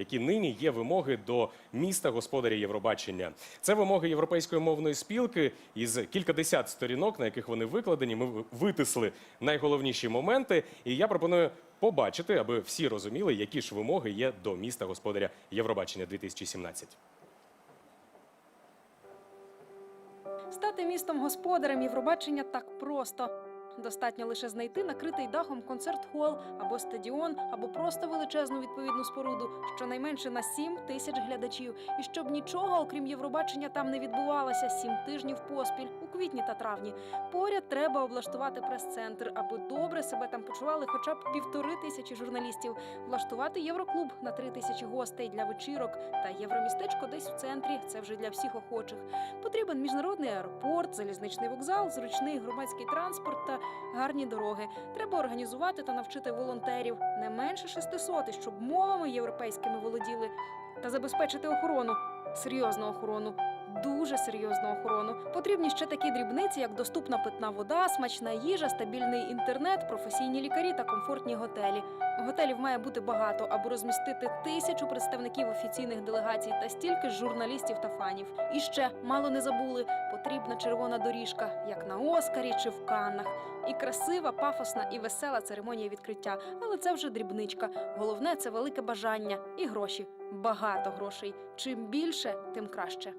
які нині є вимоги до міста господаря Євробачення. Це вимоги європейської мовної спілки із кількадесят сторінок, на яких вони викладені. Ми витисли найголовніші моменти, і я пропоную побачити, аби всі розуміли, які ж вимоги є до міста господаря Євробачення 2017. Стати містом господарем Євробачення так просто. Достатньо лише знайти накритий дахом концерт-хол або стадіон, або просто величезну відповідну споруду, щонайменше на 7 тисяч глядачів, і щоб нічого, окрім Євробачення, там не відбувалося сім тижнів поспіль у квітні та травні. Поряд треба облаштувати прес-центр, аби добре себе там почували хоча б півтори тисячі журналістів, влаштувати євроклуб на три тисячі гостей для вечірок та євромістечко десь в центрі. Це вже для всіх охочих. Потрібен міжнародний аеропорт, залізничний вокзал, зручний громадський транспорт та гарні дороги. Треба організувати та навчити волонтерів не менше 600, щоб мовами європейськими володіли та забезпечити охорону, серйозну охорону. Дуже серйозну охорону. Потрібні ще такі дрібниці, як доступна питна вода, смачна їжа, стабільний інтернет, професійні лікарі та комфортні готелі. Готелів має бути багато, аби розмістити тисячу представників офіційних делегацій та стільки ж журналістів та фанів. І ще мало не забули, потрібна червона доріжка, як на Оскарі чи в Каннах. І красива, пафосна і весела церемонія відкриття. Але це вже дрібничка. Головне це велике бажання і гроші. Багато грошей. Чим більше, тим краще.